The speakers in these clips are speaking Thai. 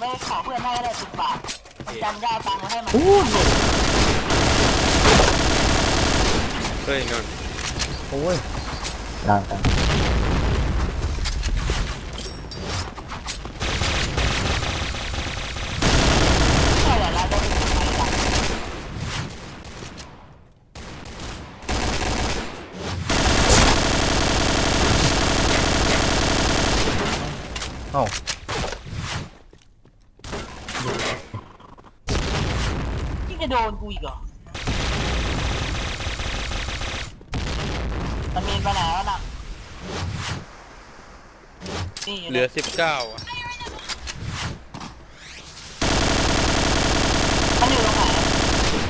ไม่ขอเพื่อนให้ก็ได้สิบบาทจำยาตังค์มาให้มันอู้หนึ่งเฮ้ยนนท์โอ้ยดังจังใช่แหละเราโดนทำไมล่ะเอ้า ที่จะโดนกู อีกเหรอมันมีปัญหาแล้วนะนี่อยู่เหลือสิบเก้าอะมันอยู่ตรงไหน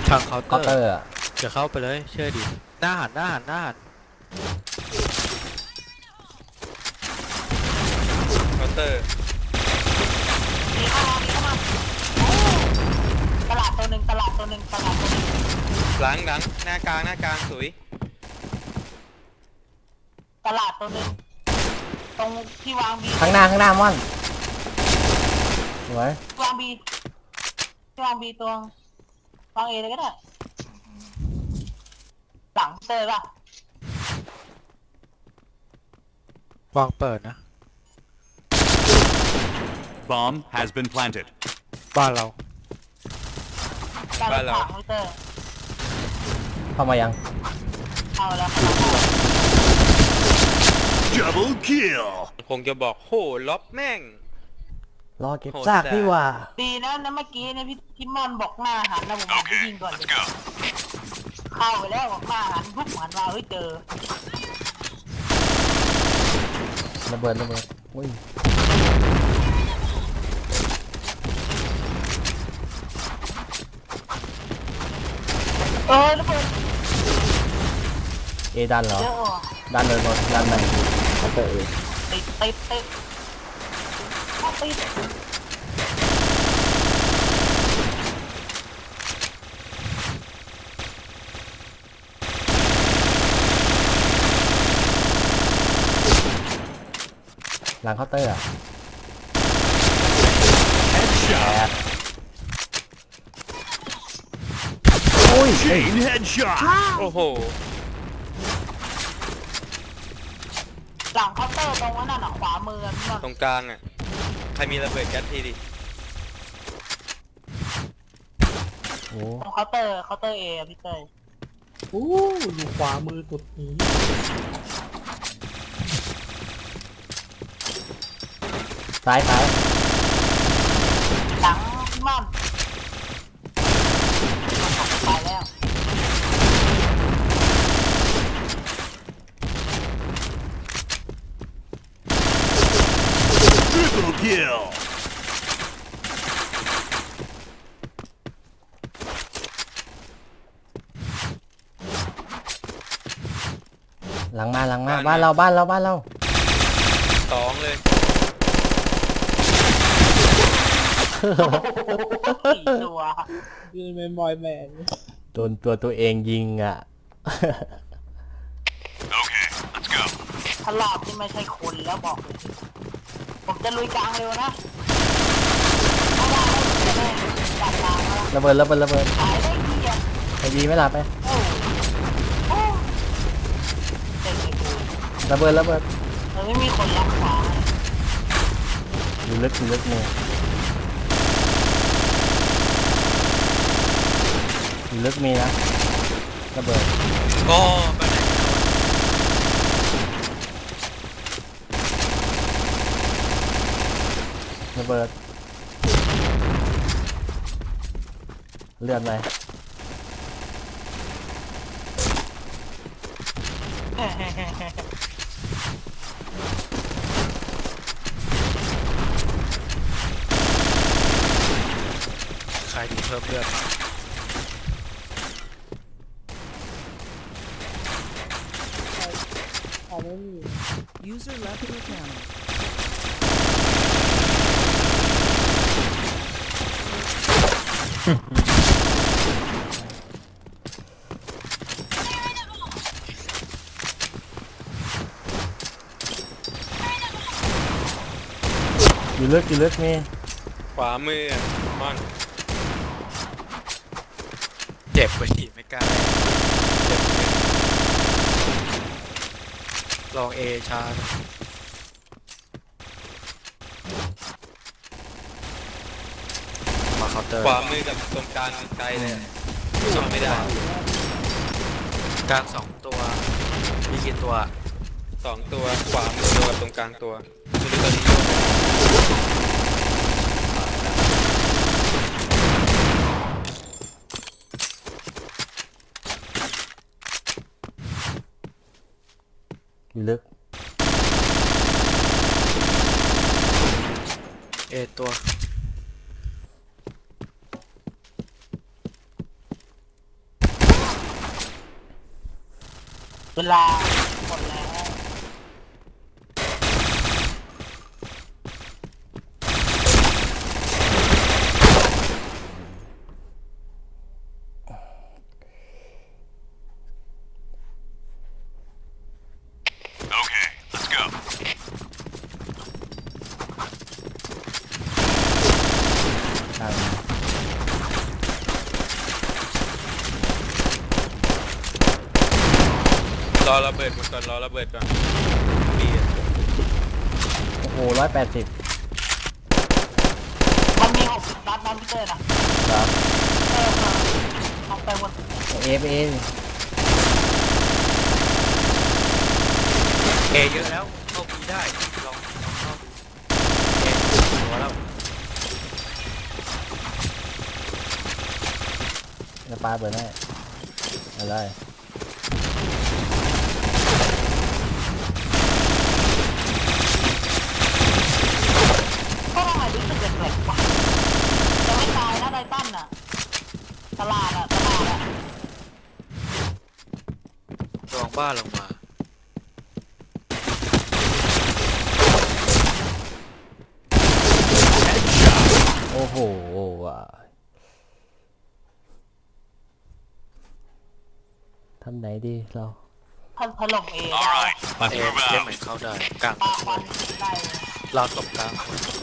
ทางเคาน์เคาน์เตเตออร์ร์อะจะเข้าไปเลยเชื่อดิหน้าหันหน้าหันหน้าหันเคาน์เตอร์มีเข้ามามีเข้ามาโอ้ตลาดตัวหนึ่งตลาดตัวหนึ่งตลาดตัวหนึ่ง หลังหลังหน้ากลางหน้ากลางสวยตลาดตัวหนึ่งตรงที่วางบีข้างหน้าข้างหน้าม่อนสวยวางบีที่วางบีตัววางเอเลยก็ได้หลังเซอร์ป่ะวางเปิดนะ Bomb has been planted. บ้านเราการรถถังเซอร์ เข้ามายัง เอาแล้วเข้ามา Double kill. คงจะบอกโหล็อบแม่ง รอเก็บโหดซากจัด นี่หว่า ดีนะนะเมื่อกี้เนี่ยพี่พี่มอนบอกหน้าหันนะผมบอกให้ Okay, ยิงก่อนเลย let's go. เข้าไปแล้วบอกหน้าหันปุ๊บหันมาเฮ้ยเจอระเบิดระเบิดอุ้ยเออระเบิด เอดันเหรอ เยอะว่ะดันเลยรถดันไหนเคาน์เตอร์เอติดติดติดเข้าติดหลังเคาน์เตอร์อะ Headshot. อุ้ย Chain headshot. โอ้โหหลังเคาน์เตอร์ตรงนั้นน่ะขวา มืออะพี่มอนตรงกลางอะ ใครมีระเบิดยัดทีดิ โอ้ตรงเคาน์เตอร์เคาน์เตอร์เอะพี่เต้ยอู้อยู่ขวามือสุดนี้ซ้ายซ้าย หลังพี่มอนไปแล้ว Triple kill. หลังมาหลังมาบ้านเราบ้านเราบ้านเรา สองเลย สี่ตัวคือเป็นบอยแบนด์โดนตัวตัวเองยิงอะ Okay, let's go. ถ้ารอบที่ไม่ใช่คนแล้วบอกเลย ผมจะลุยกลางเร็วนะถ้าได้แล้วผมจะได้จัดกลางแล้วระเบิดระเบิดระเบิดขายได้ดีอะไปดีไหม่ล่ะไปโอ้โอ้เจ๋งเลยกูระเบิดระเบิดมันไม่มีคนรักษาอยู่ลึกอยู่ลึกเนี่ยอยู่ลึกมีนะระเบิด ก็ไปไหน ระ เบิด เลือดไหมใครมีเพิ่มเลือดมา อยู่ลึกอยู่ลึกมีขวามืออะมอนเจ็บไปทีไม่กล้าเจ็บเลยลองเอชาร์จมาเคาน์เตอร์ขวามือกับตรงกลางไกลเลยอะสู้ไม่ได้กลางสองตัวมีกี่ตัว สองตัวขวามือตัวกับตรงกลางตัวไม่รู้ตอนนี้โยกไป อยู่ ลึก เอตัว เวลาหมดแล้ว Okay, let's go. กลาง รอระเบิ ดหมดก่อนรอระเบิดก่อนบีอะโอ้โหร้อยแปดสิบมันมีหกสิบนัดนะพี่เต้ยนะครับเออเออเอาไปหมดเอฟเอเอเยอะแล้วเข้าปีได้ลองลองเข้าดูเอหัวแล้วจะปาเปิดให้อะไร ก็ทำไมรู้สึกแปลกๆวะจะไม่ตายนะไดตันน่ะ ตลาดอะตลาดอะ ลอง บ้านลงมา โอ้โหว่ะทำไหนดีเรา พันถล่มเอง All right, เอ let's เ move ล่น out. เหมือนเข้าได้กลางปาคควันนได้เลยเราตบกลางคน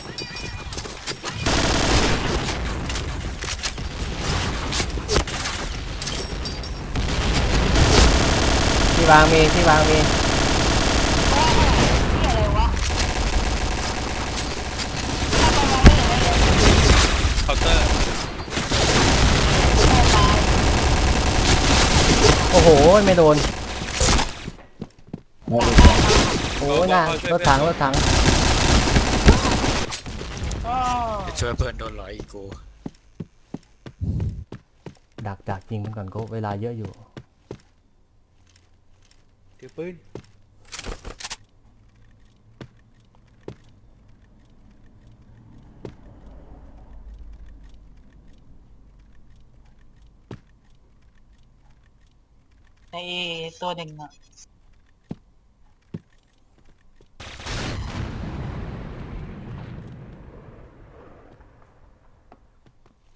ที่วางมีที่วางมีโอ้โหนี่อะไรวะเอาไปมองไม่เห็นเลยเคาน์เตอร์แม่ตายโอ้โหไม่โดนโอ้ยน่ารถถังรถถังเออจะช่วยเพื่อนโดนหลอยอีกกูดักดักยิงมันก่อนก็เวลาเยอะอยู่ ถือปืนไอ้ตัวหนึ่งอะ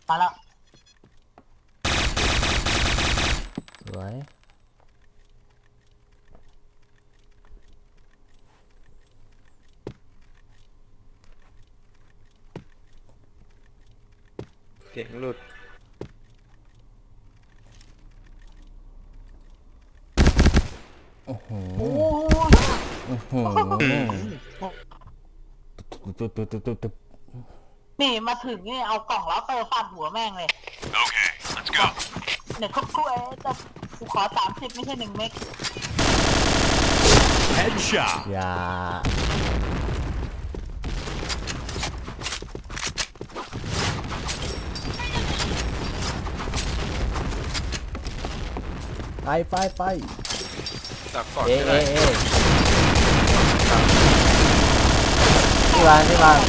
มาแล้ว สวย เสียงหลุดอื้อหือโอ้ยอื้อหือตุ๊บตุ๊บตุ๊บตุ๊บตุ๊บนี่มาถึงนี่เอากล่องแล้วเตอร์ฟาดหัวแม่งเลย Okay, let's go. เนี่ยทุกถ้วยแต่กูขอสามสิบไม่ใช่หนึ่งเมก Headshot. อย่า ไปไปไปดักก่อนเอก็เอได้เอที่วางที่วาง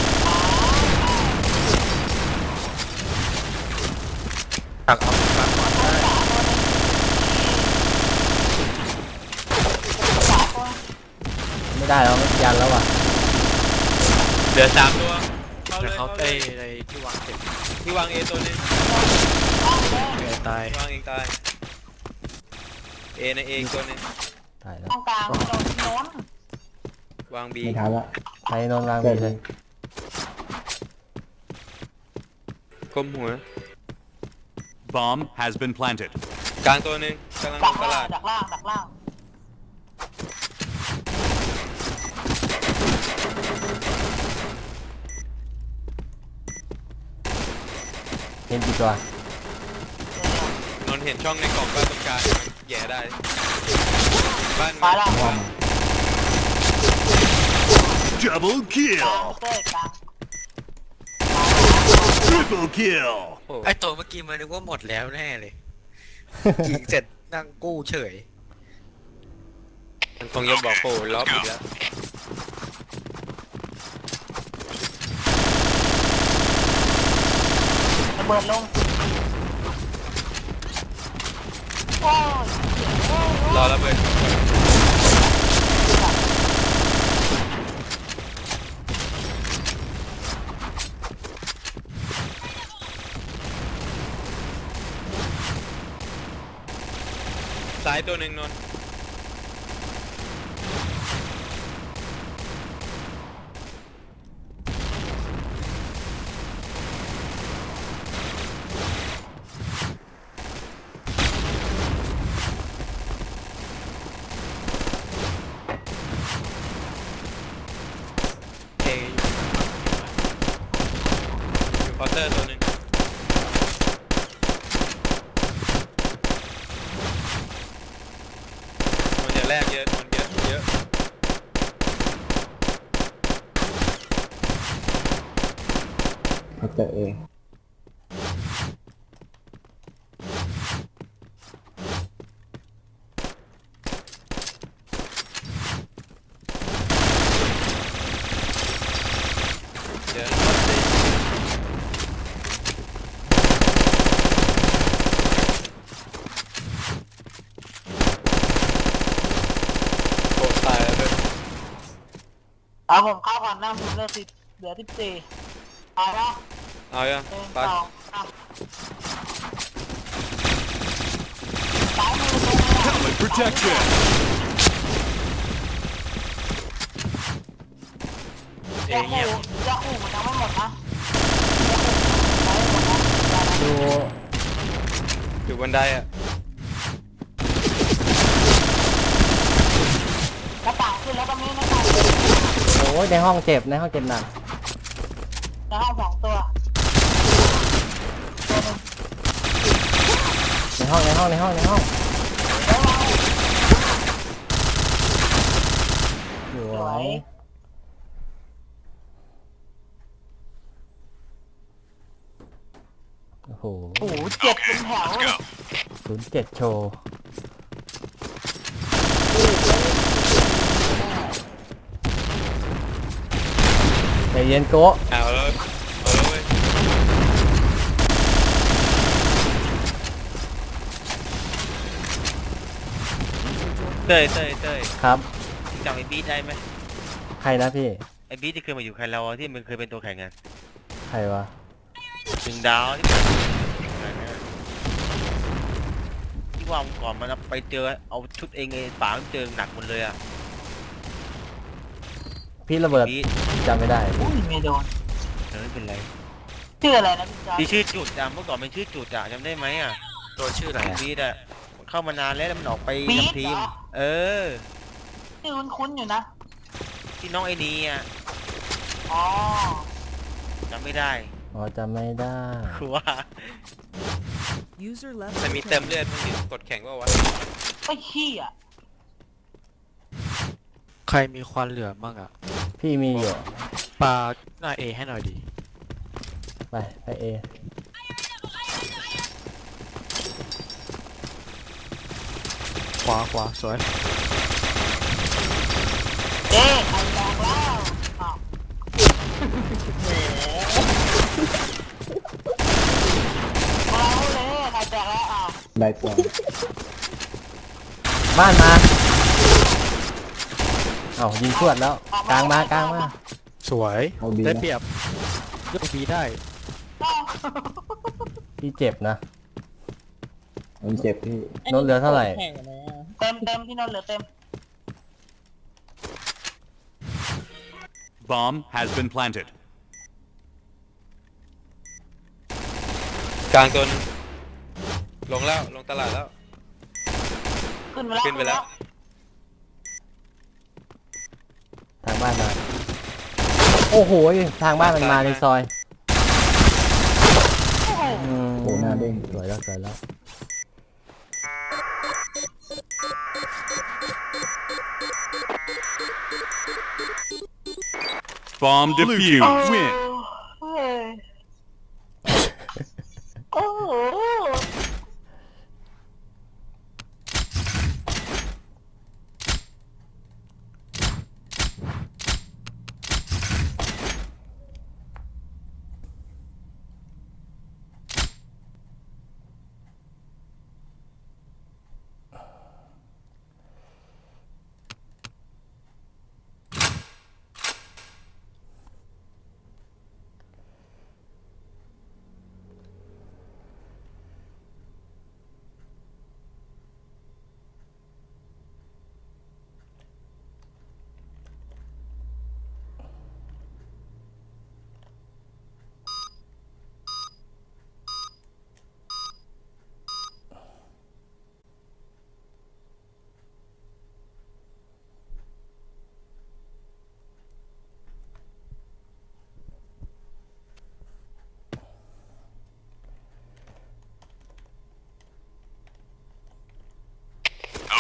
ดักเอากลางก่อนได้ไม่ได้แล้วไม่ยันแล้วว่ะเหลือสามตัวเข้าเลแต่ยเขาเข้าเลเต้ยในที่วางเจ็บที่วางเอตัวหนึงเอตายที่วางเองตาย เอในเองตัวหนึงตายแล้วตรงกลางโดนโน้นวางบีไม่ทันละไปนอนวางบีเลยก้มหัว Bomb has been planted. กลางตัวหนึ่งกำลังลดักงตล่าลางดดักล่างดักล่างเห็นกี่ตัวนนท์เห็นช่องในกล่องบ้านตรงกลางมัน แย่ได้ บ้านมามันแล้วกลาง Double kill. เต้ยกลาง Triple kill. โอ้ไอตัวเมื่อกี้มันนึกว่าหมดแล้วแน่เลยยิงเสร็จนั่งกู้เฉย มันคงจะบอกโอ้ล็อบอีกแล้วระเบิดลงโอ้ยโอ้ย รอระเบิดซ้ายตัวหนึ่งนนท์ เอ อยู่เคาน์เตอร์ตัวหนึ่งมันจะแรกเยอะมันเยอะเยอะ เขาเจอเองเยอะโอ้ตายแล้วด้วยเอาผมเข้าก่อนนะผมเหลือสิบเหลือสิบสี่เอาละ เอายังหนึ่งไปสองสามสายมือตรงนี้ Helmet protection. เอจะเงีขู่ยบจะขู่มันยังไม่หมดนะจะขู่มันยังไม่หมดนะดูอยู่บนไดอะกระต่างขึ้นแล้วก็มีหน้าต่างโอ้ยในห้องเจ็บในห้องเจ็บหนักในห้องสองตัวตัวหนึ่ง ใน ห้องในห้องในห้องในห้องแล้วเราสวสวยยโอ้โหโอ้โหเจ็บเป็นแถว Let's go. ศูนย์เจ็ดโชว์ใจเย็นโกะเอาแล้วเอาแล้วเว้ย เต้ยเต้ยเต้ยครับ จำไอ้บีทได้ไหมใครนะพี่ ไอ้บีทที่เคยมาอยู่ใครเราอะที่มึงเคยเป็นตัวแข่งกันใครวะ หนึ่งดาวที่มันที่ว่าก่อนมันเอาไปเจอเอาชุดเองไอ้ป๋ามันเจอหนักหมดเลยอะพี่ระเบิดบีทจำไม่ได้ อุ้ยไม่โดนเออไม่เป็นไรชื่ออะไรนะพี่จอยที่ชื่อจุดอะเมื่อก่อนเป็นชื่อจุดอะจำได้ไหมอะตัวชื่ออะไรอะ บีทอะ เข้ามานานแล้วแล้วมันออกไปบีทนำทีม เหรอ เออ ชื่อคุ้นๆอยู่นะ ที่น้องไอ้นีอะอ๋อ จำไม่ได้อ๋อจำไม่ได้คือว่า User left มัน your มีเติม channel. เลือดมันมีกดแข่งว่าวะไอ้ขี้อะใครมีควันเหลือบ้างอะพี่มีอยู่ปาหน้าเอให้หน่อยดีไปไปเอ ขวาขวาสวยเอ๊ะใครแตกแล้วอ้าวเราเลยใครแตกแล้วอ้าวได้ตัวบ้านมา เอ้ายิงชวดแล้ว กลางมากลางมา สวยเอาดีได้นะเปรียบยกบีได้อ้าวพี่เจ็บนะ มันเจ็บพี่นนเหลือเท่าไหร่เต็ มเต็มพี่นนท์เหลือเต็ม Bomb has been planted. กลางตัวหนึงลงแล้วลงตลาดแล้ว ขึ้นไปแล้วขึ้นไปแล้ว ทางบ้านมา โอ้โหทางบ้านมันมาในซอยโอ้โหอืมโอ้หน้าเด้งสวยแล้วสวยแล้ว Bomb defused. Win. เฮ้ยโอ้โห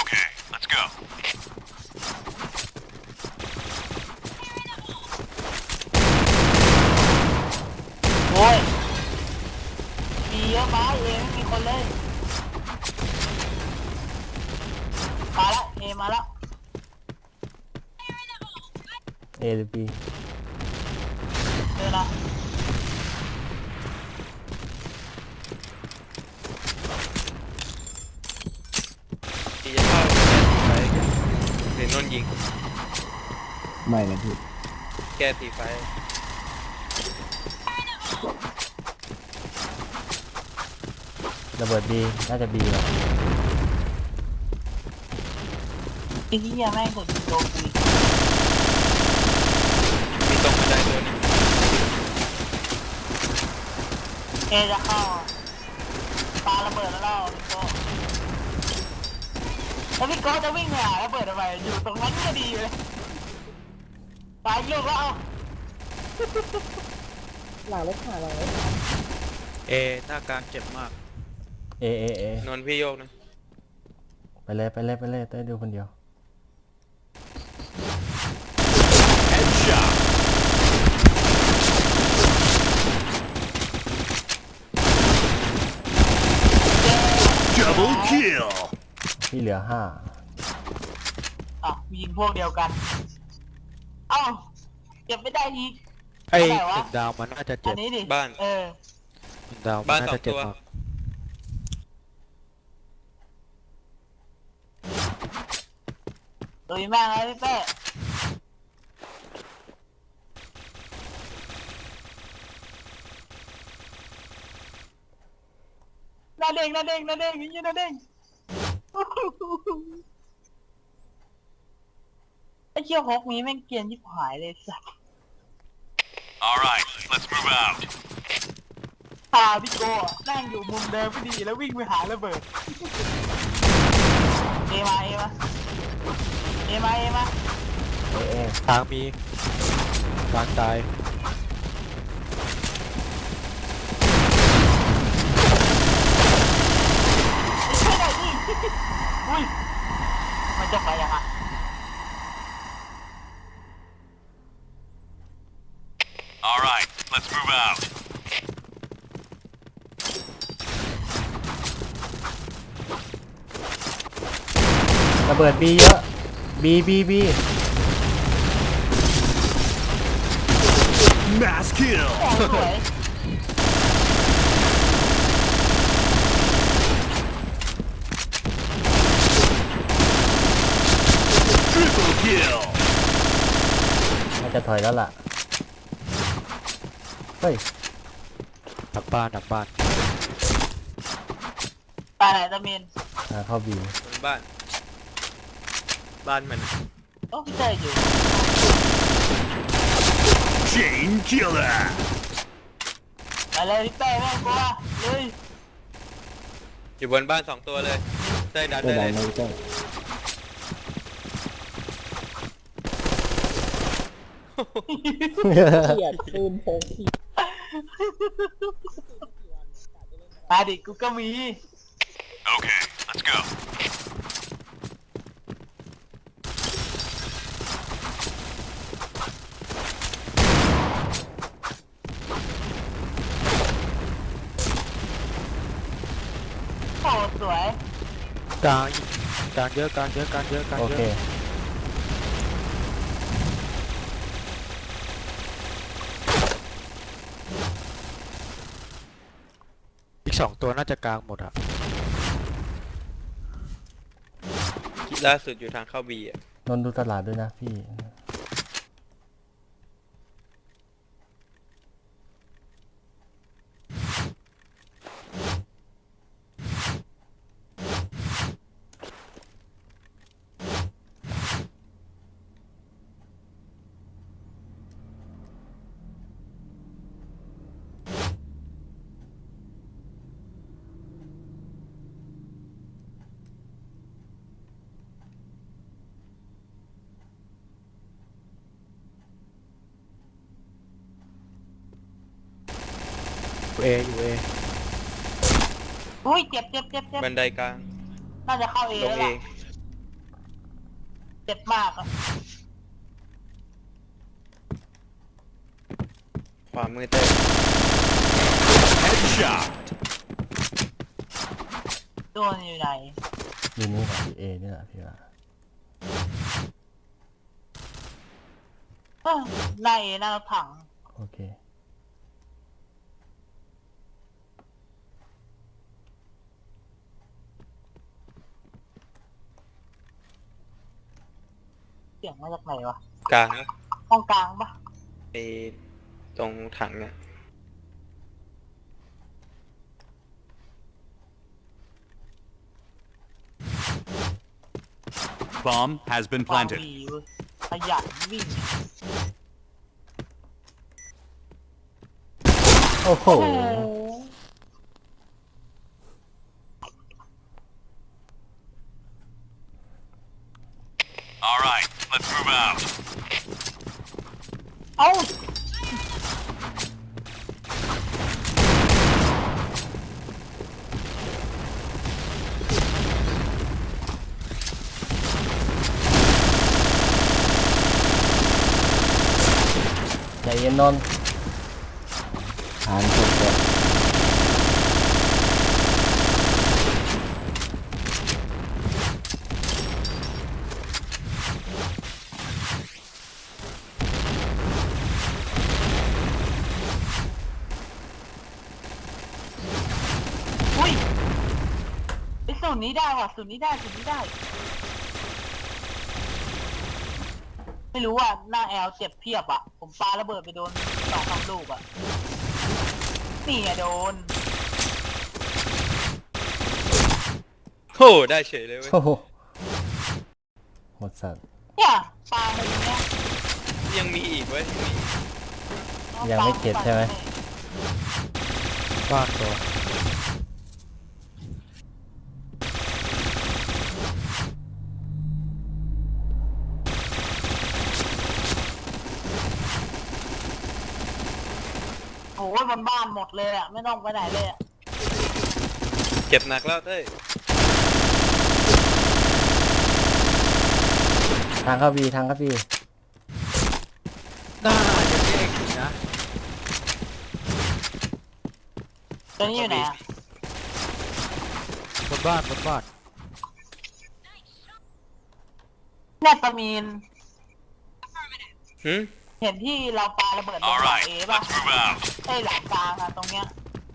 Okay, let's go. โอ้ยมีเยอะมาเองไม่มีคนเลย มาแล้วเอ มาแล้ว A หรือ B เดินนะที่จะเข้าไปเห็นนนท์ยิงไม่นะพี่แก้ตีไฟระเบิด B น่าจะ B ว่ะ ไอ้ที่แม่งเกิดโดนกูอีกมีตรงบันไดตัวหนึงเอจะเข้าปาระเบิดแล้วเราพี่โก้แล้วพี่โก้จะวิ่งไปหาระเบิดทำไมอยู่ตรงนั้นก็ดีเลยไปโยกแล้วเอาเอหน้ากลางเจ็บมาก A A A นนท์พี่โยกนะ ไปเลยไปเลยไปเลยเต้ยดูคนเดียว Headshot. Double kill. ที่เหลือห้าอะยิงพวกเดียวกัน เอ้าเก็บไม่ได้อีก ไอ้เท่าไหร่วะหนึ่งดาวมันน่าจะอัเจ็นบนี้ดิบ้าน เออ หนึ่งดาวมับ้านนน่าสอจะงเจ็บตัว มากลุยแม่งเลยพี่เป้ หน้าเด้งหน้าเด้งหน้าเด้งอย่างนี้หน้าเด้งไอ้เชี่ยฮกมีแม่งเกรียนยิบหายเลยสัส All right, let's move out. พาพี่โก้อะนั่งอยู่มุมเดิมไม่ดีแล้ววิ่งไปหาระเบิด เอมาเอมาเอมาเอมา A A ทางมีกลางตาย อุ้ยมันจะไปยังไง All right, let's move out. ระเบิด B เยอะ B B B Mass kill. โอ้สวย Triple kill. น่าจะถอยแล้วล่ะ เฮ้ยดักบ้านดักบ้านไปไหนตะเมนอ่าเข้า B บนบ้าน บ้านมันโอ้พี่เต้ยอยู่ Chain killer. ไปเลยพี่เต้ไม่ต้องกลัวเลยอยู่บนบ้านสองตัวเลยเต้ยดันเต้ได้ดัเลนย เลยเต้มาดิกูก็มี Okay, let's go. โอ้สวย กลางกลางเยอะกลางเยอะกลางเยอะกลางโอเยเค อะ สองตัวน่าจะกลางหมดอะล่าสุดอยู่ทางเข้าบีอะนนท์ดูตลาดด้วยนะพี่ เออยู่เออุ้ยเจ็บเจ็บเจ็บเจ็บบันไดกลาง น่าจะเข้าเอลงแล้วเอล่ะเจ็บมากอะขวามือเต้ย Headshot. โดนอยู่ไหนอยู่นี่แหละพี่เอนี่แหละพี่ว่าเอ้อหน้าเอหน้ารถถังโอเค สียงมาจากไหนวะกลางนะห้องกลางปะไอตรงถังเนี่ย Bomb has been วาง planted. วีเว้ยขยันวิ่งโอ้โห โอ้โห All right, let's move out. เอ้าใจเย็นนนท์หานสุดเลย อุ้ยไอ้สู ตรนี้ได้ว่ะสูตรนี้ได้สูตรนี้ได้ ไม่รู้ว่าหน้าแอลเจ็บเพียบอะ ผมปาระเบิดไปโดนสองสามลูกอะนี่ไงโดน โอ้ได้เฉยเลยเว้ยโอ้โหหมดสัตว์ เนี่ยปามาอย่างเงี้ยยังมีอีกเว้ยยังมีอีกยังไม่เก็บใช่ไหมบ้านตัว โอ้ยบนบ้านหมดเลยอะ ไม่ต้องไปไหนเลยอะเจ็บหนักแล้วเต้ยทางเข้าบีทางเข้าบีน่าจะเด้งอยู่นะตัวนี้อยู่ไหนอะบนบ้านบนบ้านเนี่ยตะมีนหืม เห็นที่เราปาระเบิดลง All หลัง right, เอป่ะ let's move out. ไอ้หลังกลางอะตรงเนี้ย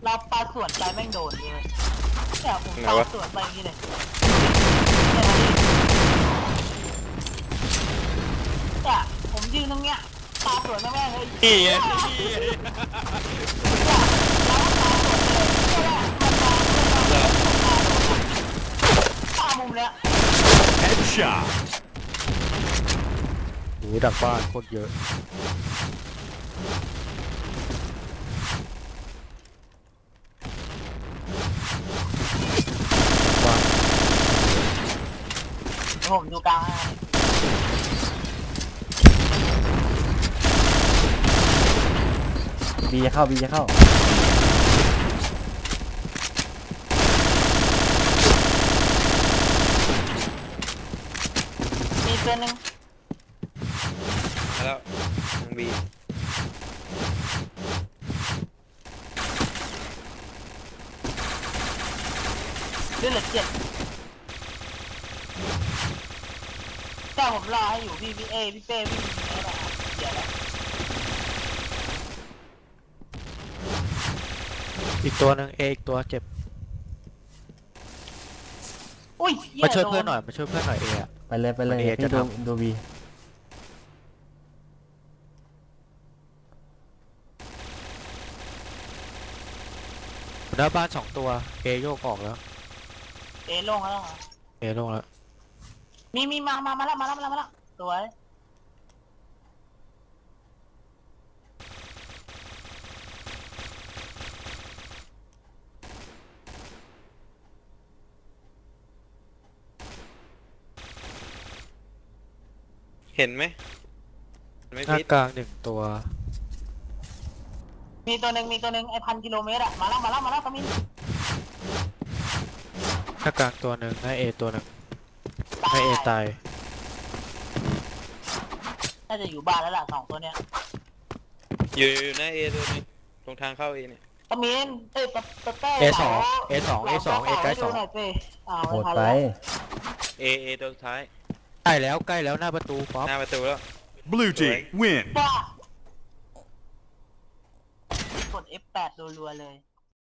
เราปาสวนใจแม่งโดนเลยเนี่ยผมปาสวนไปอย่างนี้เลยเนี่ยผมยืนตรงเนี้ยปาสวนแม่งเลยนี่ไงเนี่ยเราก็ปาสวนเลยเนี่ยมันปาเพื่อนเราปาโดนอะปามุมเนี้ย Headshot. หูดักบ้านโคตรเยอะ ผมดูกลางให้บีจะเข้าบีจะเข้ามีตัวหนึ่ง บีเลือดเหลือเจ็ดแต่ผมรอให้อยู่พี่พี่เอพี่เป้พี่นี่แหละเดี๋ยวนะอีกตัวหนึ่งเออีกตัวเจ็บอุ้ยหี้มาช่วยเพื่อนหน่อยมาช่วยเพื่อนหน่อยเออะ ไปเลยไปเลยเอพี่จะดูทำ ดูบี หน้าบ้านสองตัวเอโยกออกแล้วเอลงแล้วเหรอเอลงแล้วมีมีมามามาแล้วมาแล้วมาแล้วมาแล้วสวยเห็นไหมไม่หน้าพิษกลางหนึ่งตัว มีตัวหนึ่งมีตัวหนึ่งไอพันกิโลเมตรอะมาแล้วมาแล้วมาแล้วก็มีหน้ากลางตัวหนึ่งหน้าเอตัวหนึ่งหน้าเอตาย น่าจะอยู่บ้านแล้วล่ะสองตัวเนี้ยอยู่อยู่หน้าเอตัวนี้ตรงทางเข้าเอเนี่ยก็มีนเอ้ยปะปะเต้เอสองเอสองเอสองเอใกล้สองหน่อยสิอ้าวโหดม่ทันไปแล้วเอเอตัวสุดท้าย ใกล้แล้วใกล้แล้วหน้าประตูป๊อปหน้าประตูแล้ว Blue team, win. บ้ากด F8 รัวๆเลย